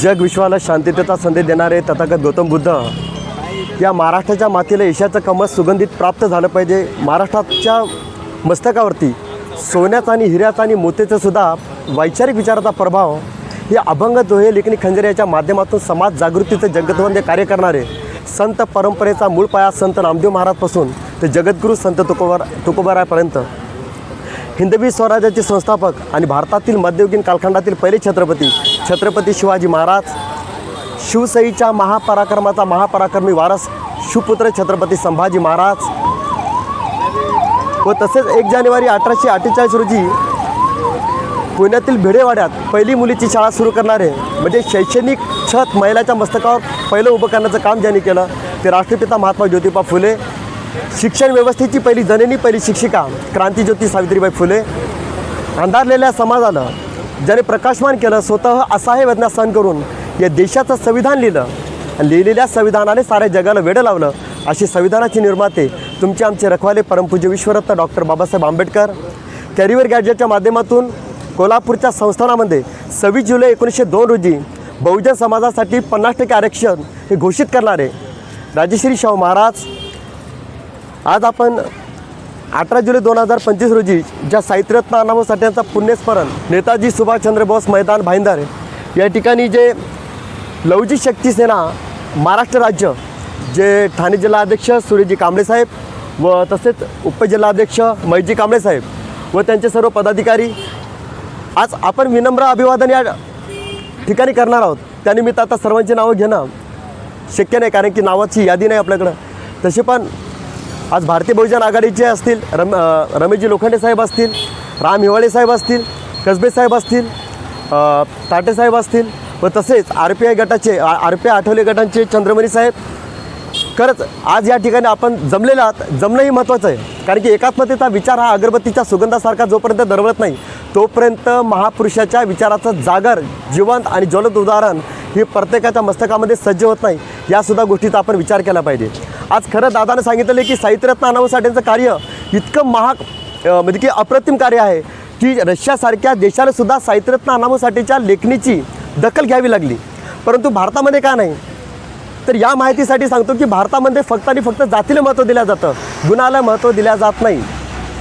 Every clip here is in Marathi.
जग विश्वाला शांततेचा संदेश देणारे तथागत गौतम बुद्ध या महाराष्ट्राच्या मातीला यशाचं कमळ सुगंधित प्राप्त झालं पाहिजे. महाराष्ट्राच्या मस्तकावरती सोन्याचा आणि हिऱ्याचा आणि मोत्याचा सुद्धा वैचारिक विचाराचा प्रभाव हे अभंग दोहे लेखनी खंजरे याच्या माध्यमातून समाज जागृतीचं जगतवंदे कार्य करणारे संत परंपरेचा मूळ पाया संत नामदेव महाराजपासून ते जगद्गुरू संत तुकोबार तुकोबारायपर्यंत हिंदवी स्वराज्याचे संस्थापक आणि भारतातील मध्ययुगीन कालखंडातील पहिले छत्रपती छत्रपती शिवाजी महाराज शिवसईच्या महापराक्रमाचा महापराक्रमी वारस शिवपुत्र छत्रपती संभाजी महाराज व तसेच एक जानेवारी अठराशे अठ्ठेचाळीस रोजी पुण्यातील भिडेवाड्यात पहिली मुलीची शाळा सुरू करणारे म्हणजे शैक्षणिक छत महिलाच्या मस्तकावर पहिलं उभं करण्याचं काम ज्यांनी केलं ते राष्ट्रपिता महात्मा ज्योतिबा फुले शिक्षण व्यवस्थेची पहिली जननी पहिली शिक्षिका क्रांतीज्योती सावित्रीबाई फुले अंधारलेल्या समाजाला ज्याने प्रकाशमान केलं स्वतः असहाय्य वेदना सहन करून या देशाचं संविधान लिहिलं. आणि लिहिलेल्या संविधानाने साऱ्या जगाला वेडं लावलं. अशी संविधानाचे निर्माते तुमचे आमचे रखवाले परमपूज्य विश्वरत्न डॉक्टर बाबासाहेब आंबेडकर. कॅरिवर गॅजेटच्या माध्यमातून कोल्हापूरच्या संस्थानामध्ये सव्वीस जुलै एकोणीसशे दोन रोजी बहुजन समाजासाठी पन्नास टक्के आरक्षण हे घोषित करणारे राजश्री शाहू महाराज. आज आपण अठरा जुलै दोन हजार पंचवीस रोजी ज्या साहित्यरत्न अण्णाभाऊ साठे पुण्यस्मरण नेताजी सुभाषचंद्र बोस मैदान भाईंदर या ठिकाणी जे लवजी शक्ती सेना महाराष्ट्र राज्य जे ठाणे जिल्हाध्यक्ष सुरेजी कांबळे साहेब व तसेच उपजिल्हाध्यक्ष मैजी कांबळे साहेब व त्यांचे सर्व पदाधिकारी आज आपण विनम्र अभिवादन या ठिकाणी करणार आहोत. त्यानिमित्त आता सर्वांची नावं घेणं शक्य नाही कारण की नावाची यादी नाही आपल्याकडं. तसे पण आज भारतीय बहुजन आघाडीचे असतील रम रमेशजी लोखंडे साहेब असतील राम हिवाळे साहेब असतील कसबे साहेब असतील ताटे साहेब असतील व तसेच आर पी आय गटाचे आर पी आय आठवले गटांचे चंद्रमणी साहेब. खरंच आज या ठिकाणी आपण जमलेलं आहात जमणंही महत्त्वाचं आहे. कारण की एकात्मतेचा विचार हा अगरबत्तीच्या सुगंधासारखा जोपर्यंत दरवळत नाही तोपर्यंत महापुरुषाच्या विचाराचं जागर जिवंत आणि ज्वलत उदाहरण हे प्रत्येकाच्या मस्तकामध्ये सज्ज होत नाही. यासुद्धा गोष्टीचा आपण विचार केला पाहिजे. आज खरं दादानं सांगितलं की साहित्यरत्न अण्णाभाऊ साठेंचं कार्य इतकं महाग म्हणजे की अप्रतिम कार्य आहे की रशियासारख्या देशाला सुद्धा साहित्यरत्न अण्णाभाऊ साठेच्या लेखणीची दखल घ्यावी लागली. परंतु भारतामध्ये का नाही? तर या माहितीसाठी सांगतो की भारतामध्ये फक्त आणि फक्त जातीला महत्त्व दिलं जातं गुणाला महत्त्व दिल्या जात नाही.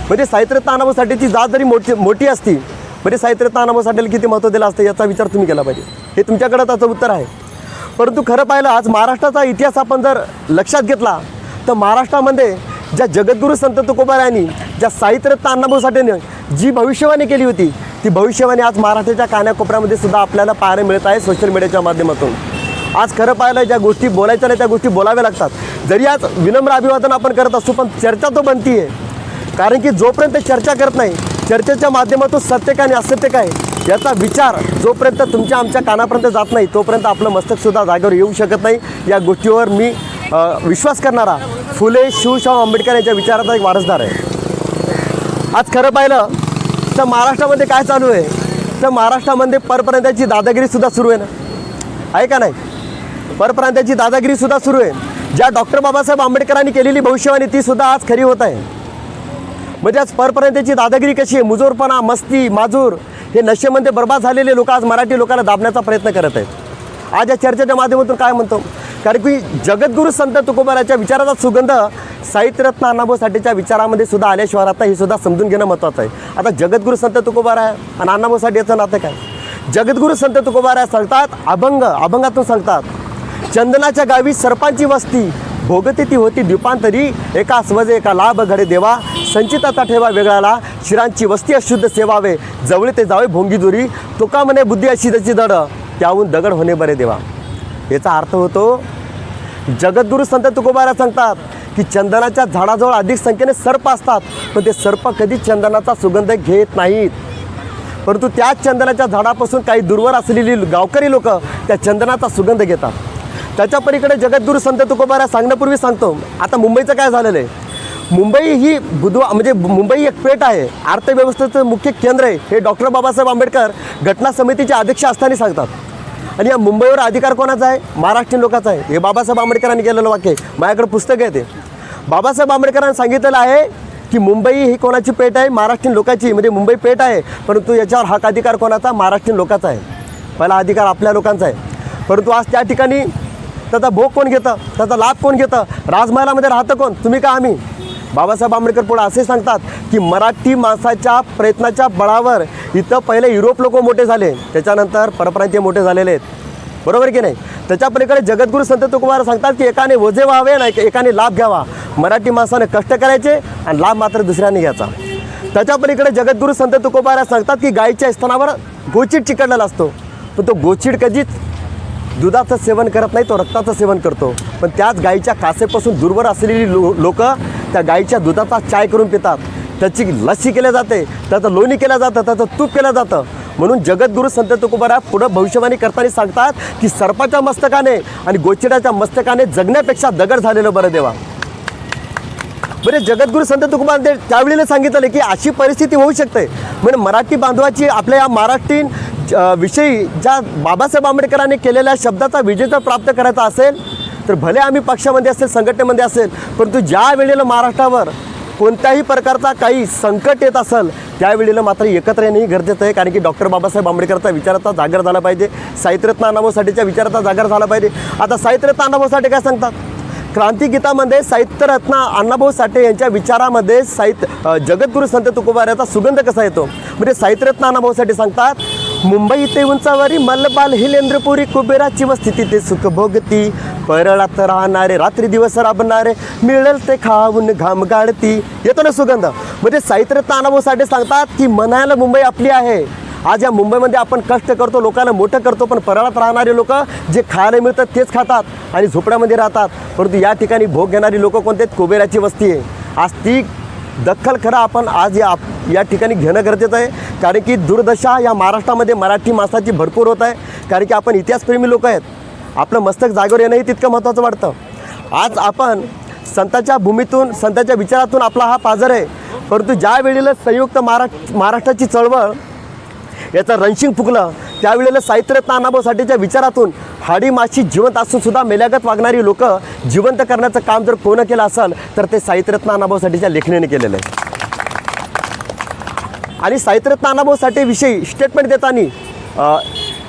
म्हणजे साहित्यरत्न अनाभासाठीची जात जरी मोठी मोठी असती म्हणजे साहित्यरत्न अनाभासाठीला किती महत्त्व दिलं असतं याचा विचार तुम्ही केला पाहिजे. हे तुमच्याकडं त्याचं उत्तर आहे. परंतु खरं पाहिलं आज महाराष्ट्राचा इतिहास आपण जर लक्षात घेतला तर महाराष्ट्रामध्ये ज्या जगद्गुरू संत तुकोबारायांनी ज्या साहित्यरत्न अण्णाभाऊ साठेने जी भविष्यवाणी केली होती ती भविष्यवाणी आज महाराष्ट्राच्या कानाकोपऱ्यामध्ये सुद्धा आपल्याला पाहायला मिळत आहे सोशल मीडियाच्या माध्यमातून. आज खरं पाहिलं ज्या गोष्टी बोलायच्या नाही त्या गोष्टी बोलाव्या लागतात. जरी आज विनम्र अभिवादन आपण करत असतो पण चर्चा तो बनती आहे कारण की जोपर्यंत चर्चा करत नाही चर्चेच्या माध्यमातून सत्य काय आणि असत्य काय याचा विचार जोपर्यंत तुमच्या आमच्या कानापर्यंत जात नाही तोपर्यंत आपलं मस्तकसुद्धा जागेवर येऊ शकत नाही. या गोष्टीवर मी विश्वास करणारा फुले शिवशाह आंबेडकर यांच्या विचाराचा एक वारसदार आहे. आज खरं पाहिलं तर महाराष्ट्रामध्ये काय चालू आहे? तर महाराष्ट्रामध्ये परप्रांताची दादागिरीसुद्धा सुरू आहे ना? आहे का नाही? परप्रांताची दादागिरीसुद्धा सुरू आहे. ज्या डॉक्टर बाबासाहेब आंबेडकरांनी केलेली भविष्यवाणी ती सुद्धा आज खरी होत आहे. म्हणजे आज परपर्यंतची दादागिरी कशी आहे? मुजोरपणा मस्ती माजूर हे नशेमध्ये बर्बाद झालेले लोक आज मराठी लोकांना दाबण्याचा प्रयत्न करत आहेत. आज या चर्चेच्या माध्यमातून काय म्हणतो? कारण की जगद्गुरू संत तुकोबाराच्या विचाराचा सुगंध साहित्यरत्न अण्णाभाऊ साठेच्या विचारामध्ये सुद्धा आल्याशिवाय आता हे सुद्धा समजून घेणं महत्त्वाचं आहे. आता जगद्गुरू संत तुकोबार आहे आणि अण्णाभाऊ साठे याचं नातं काय? जगद्गुरू संत तुकोबारा सांगतात अभंग अभंगातून सांगतात चंदनाच्या गावी सरपांची वस्ती भोगती ती होती द्वीपांतरी एका स्वजे एका लाभ घडे देवा. संचिताचा ठेवा वेगळाला. शिरांची वस्ती अशुद्ध सेवावे. जवळ ते जावे भोंगी दुरी. तुका म्हणे बुद्धी अशी त्याची दड त्याहून दगड होणे बरे देवा. याचा अर्थ होतो जगद्गुरू संत तुकोबारा सांगतात की चंदनाच्या झाडाजवळ अधिक संख्येने सर्प असतात पण ते सर्प कधी चंदनाचा सुगंध घेत नाहीत. परंतु त्याच चंदनाच्या झाडापासून काही दूरवर असलेली गावकरी लोक त्या चंदनाचा सुगंध घेतात. त्याच्या पलीकडे जगद्गुरू संत तुकोबारा सांगण्यापूर्वी सांगतो. आता मुंबईचं काय झालेलं आहे? मुंबई ही बुधवा म्हणजे मुंबई एक पेठ आहे. अर्थव्यवस्थेचं मुख्य केंद्र आहे. हे डॉक्टर बाबासाहेब आंबेडकर घटना समितीचे अध्यक्ष असताना सांगतात. आणि या मुंबईवर अधिकार कोणाचा आहे? महाराष्ट्रीयन लोकांचा आहे. हे बाबासाहेब आंबेडकरांनी केलेलं वाक्य आहे. माझ्याकडे पुस्तक आहे ते. बाबासाहेब आंबेडकरांनी सांगितलेलं आहे की मुंबई ही कोणाची पेठ आहे? महाराष्ट्रीयन लोकांची. म्हणजे मुंबई पेठ आहे परंतु याच्यावर हक अधिकार कोणाचा? महाराष्ट्रीयन लोकांचा आहे. पहिला अधिकार आपल्या लोकांचा आहे. परंतु आज त्या ठिकाणी त्याचा भोग कोण घेतं? त्याचा लाभ कोण घेतं? राजमहालामध्ये राहतं कोण? तुम्ही का आम्ही? बाबासाहेब आंबेडकर पुढे असे सांगतात की मराठी माणसाच्या प्रयत्नाच्या बळावर इथं पहिले युरोप लोक मोठे झाले. त्याच्यानंतर परप्रांतीय मोठे झालेले आहेत. बरोबर की नाही? त्याच्या पलीकडे जगद्गुरू संत तुकुमार सांगतात की एकाने वजे व्हावे ना एकाने लाभ घ्यावा. मराठी माणसाने कष्ट करायचे आणि लाभ मात्र दुसऱ्याने घ्यायचा. त्याच्या पलीकडे जगद्गुरू संत तुकोबार सांगतात की गायीच्या स्थानावर गोचीट चिकटलेला असतो. पण तो गोचीट कधीच दुधाचं सेवन करत नाही तो रक्ताचं सेवन करतो. पण त्याच गाईच्या कासेपासून दूरवर असलेली लो लोकं त्या गाईच्या दुधाचा चाय करून पितात. त्याची लस्सी केल्या जाते त्याचं लोणी केलं जातं त्याचं तूप केलं जातं. म्हणून जगद्गुरू संत तुकोबारा पुढं भविष्यवाणी करताना सांगतात की सर्पाच्या मस्तकाने आणि गोचिडाच्या मस्तकाने जगण्यापेक्षा दगड झालेलं बरं देवा. म्हणजे बरे जगद्गुरू संत तुकोबार ते त्यावेळेला सांगितलं की अशी परिस्थिती होऊ शकते. म्हणजे मराठी बांधवाची आपल्या या महाराष्ट्रीन विषयी ज्या बाबासाहेब आंबेडकरांनी केलेल्या शब्दाचा विजेता प्राप्त करायचा असेल तर भले आम्ही पक्षामध्ये असेल संघटनेमध्ये असेल परंतु ज्या वेळेला महाराष्ट्रावर कोणत्याही प्रकारचा काही संकट येत असेल त्यावेळेला मात्र एकत्र येणंही गरजेचं आहे कारण की डॉक्टर बाबासाहेब आंबेडकरचा विचाराचा जागर झाला पाहिजे साहित्यरत्न अण्णाभाऊसाठीच्या विचाराचा जागर झाला पाहिजे. आता साहित्यरत्न अण्णाभाऊसाठी काय सांगतात? क्रांतिगीतामध्ये साहित्यरत्न अण्णाभाऊ साठे यांच्या विचारामध्ये साहित्य अ, जगद्गुरू संत तुकोबार याचा सुगंध कसा येतो? म्हणजे साहित्यरत्न अण्णाभाऊ साठे सांगतात मुंबई ते उंचावरी मल्लबाल हिलेंद्रपुरी कुबेराची वस्ती ते सुख भोगती परळात राहणारे रात्री दिवस राबणारे मिळेल ते खाऊन घाम गाळती येतो ना सुगंध? म्हणजे साहित्यरत्न तानाभाऊसाठी सांगतात की म्हणायला मुंबई आपली आहे. आज या मुंबईमध्ये आपण कष्ट करतो लोकांना मोठं करतो पण परळात राहणारे लोक जे खायला मिळतात तेच खातात आणि झोपड्यामध्ये राहतात. परंतु या ठिकाणी भोग घेणारी लोक कोणते? आहेत? कुबेराची वस्ती आहे. आज ती दखल खरं आपण आज या या ठिकाणी घेणं गरजेचं आहे. कारण की दुर्दशा या महाराष्ट्रामध्ये मराठी माणसाची भरपूर होत आहे. कारण की आपण इतिहासप्रेमी लोक आहेत. आपलं मस्तक जागेवर येणंही तितकं महत्त्वाचं वाटतं. आज आपण संतांच्या भूमीतून संतांच्या विचारातून आपला हा पाजर आहे. परंतु ज्या वेळेला संयुक्त महाराष्ट्र महाराष्ट्राची चळवळ याचं रणशिंग फुकलं त्यावेळेला साहित्यरत्न अण्णाभाऊ विचारातून हाडी माशी जिवंत असून सुद्धा मेल्यागत वागणारी लोक जिवंत करण्याचं काम जर कोणं केलं असेल तर ते साहित्यरत्न अण्णाभाऊ लेखणीने केलेलं आहे. आणि साहित्यरत्न अण्णाभाऊ साठेविषयी स्टेटमेंट देताना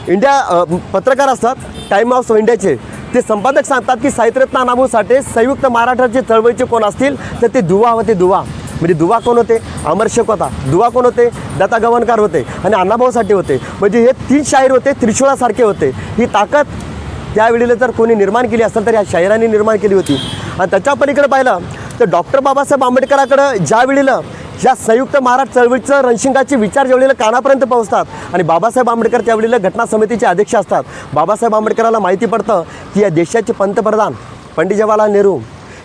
इंडिया पत्रकार असतात टाईम ऑफ इंडियाचे ते संपादक सांगतात की साहित्यरत्न अण्णाभाऊ साठे संयुक्त महाराष्ट्राचे चळवळीचे कोण असतील तर ते दुवा होते दुवा. म्हणजे दुवा कोण होते? अमर शेख होता. दुवा कोण होते? दत्ता गवणकार होते आणि अण्णाभाऊ साठे होते. म्हणजे हे तीन शाहीर होते त्रिशूळासारखे होते. ही ताकद त्यावेळेला जर कोणी निर्माण केली असेल तर या शाहिरांनी निर्माण केली होती. आणि त्याच्या पलीकडे पाहिलं तर डॉक्टर बाबासाहेब आंबेडकराकडं ज्या वेळेला या संयुक्त महाराष्ट्र चळवळीचं रणशिंगाचे विचार ज्यावेळेला कानापर्यंत पोहोचतात आणि बाबासाहेब आंबेडकर त्यावेळेला घटना समितीचे अध्यक्ष असतात. बाबासाहेब आंबेडकराला माहिती पडतं की या देशाचे पंतप्रधान पंडित जवाहरलाल नेहरू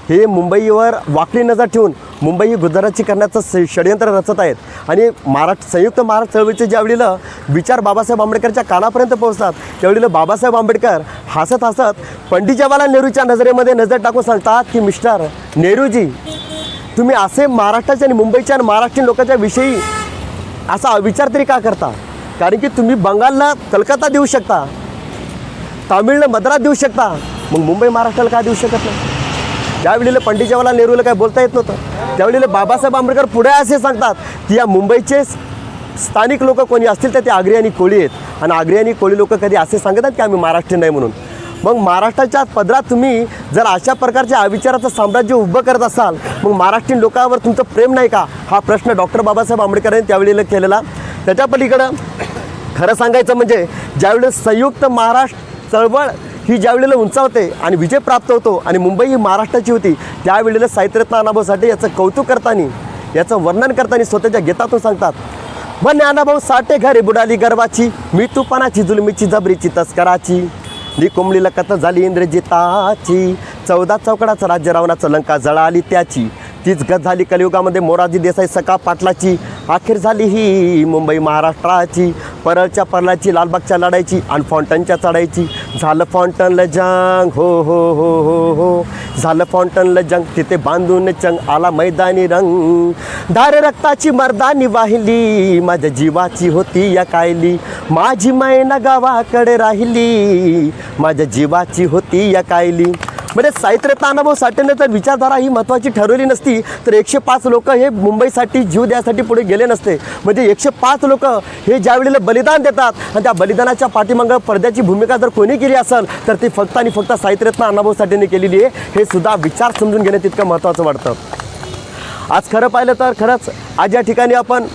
हे मुंबईवर वाकडी नजर ठेवून मुंबई ही गुजरातची करण्याचं षडयंत्र रचत आहेत. आणि महाराष्ट्र संयुक्त महाराष्ट्र चळवळीचे ज्यावेळेला विचार बाबासाहेब आंबेडकरच्या कानापर्यंत पोहोचतात त्यावेळेला बाबासाहेब आंबेडकर हसत हसत पंडित जवाहरलाल नेहरूच्या नजरेमध्ये नजर टाकून सांगतात की मिस्टर नेहरूजी तुम्ही असे महाराष्ट्राच्या आणि मुंबईच्या आणि महाराष्ट्रीयन लोकांच्या विषयी असा विचार तरी का करता? कारण की तुम्ही बंगालला कलकत्ता देऊ शकता तामिळला मद्रास देऊ शकता. मग मुंबई महाराष्ट्राला का देऊ शकत नाही? त्यावेळेला पंडित नेहरूला काय बोलता येत नव्हतं त्यावेळेला बाबासाहेब आंबेडकर पुढे असे सांगतात की या मुंबईचे स्थानिक लोक कोणी असतील तर ते आगरी आणि कोळी आहेत. आणि आगरी आणि कोळी लोक कधी असे सांगतात की आम्ही महाराष्ट्रीयन नाही म्हणून. मग महाराष्ट्राच्या पदरात तुम्ही जर अशा प्रकारच्या अविचाराचं साम्राज्य उभं करत असाल मग महाराष्ट्रीयन लोकांवर तुमचं प्रेम नाही का? हा प्रश्न डॉक्टर बाबासाहेब आंबेडकरांनी त्यावेळेला केलेला. त्याच्या पलीकडं खरं सांगायचं म्हणजे ज्यावेळेस संयुक्त महाराष्ट्र चळवळ ही ज्यावेळेला उंचावते आणि विजय प्राप्त होतो आणि मुंबई ही महाराष्ट्राची होती त्यावेळेला साहित्यरत्न अनाभाऊ साठे याचं कौतुक करताना याचं वर्णन करताना स्वतःच्या गीतातून सांगतात व ज्ञानाभाऊ साठे घरे बुडाली गर्वाची मी तुपानाची जुलमीची जबरीची तस्कराची नी कोंबडीला कथ झाली इंद्रजिताची चौदा चौकडाचं राज्य रावणाचं लंका जळाली त्याची तीच गत झाली कलियुगामध्ये. मोराजी देसाई सका पाटलाची अखेर झाली ही मुंबई महाराष्ट्राची. परळच्या परलाची लालबागच्या लढायची आणि फॉन्टनच्या चढायची झालं फॉन्टनला जंग हो हो हो हो हो. झालं फॉन्टनला जंग तिथे बांधून चंग आला मैदानी रंग. धार रक्ताची मर्दानी वाहिली माझ्या जीवाची होती या कायली. माझी मैना गावाकडे राहिली माझ्या जीवाची होती या कायली. म्हणजे साहित्यरत्न अण्णाभाऊ साठेने जर विचारधारा ही महत्त्वाची ठरवली नसती तर एकशे पाच लोक हे मुंबईसाठी जीव द्यासाठी पुढे गेले नसते. म्हणजे एकशे पाच लोक हे ज्या वेळेला बलिदान देतात आणि त्या बलिदानाच्या पाठीमागं पडद्याची भूमिका जर कोणी केली असेल तर ती फक्त आणि फक्त साहित्यरत्न अण्णाभाऊ साठेने केलेली आहे. हे सुद्धा विचार समजून घेणं तितकं महत्त्वाचं वाटतं. आज खरं पाहिलं तर खरंच आज या ठिकाणी आपण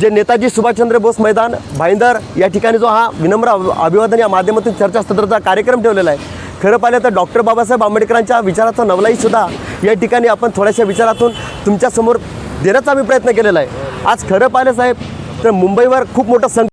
जे नेताजी सुभाषचंद्र बोस मैदान भाईंदर या ठिकाणी जो हा विनम्र अभिवादन या माध्यमातून चर्चासत्राचा कार्यक्रम ठेवलेला आहे. खरं पाहिलं तर डॉक्टर बाबासाहेब आंबेडकरांच्या विचाराचा नवलाईसुद्धा या ठिकाणी आपण थोड्याशा विचारातून तुमच्यासमोर देण्याचा आम्ही प्रयत्न केलेला आहे. आज खरं पाहिलं साहेब तर मुंबईवर खूप मोठं संकट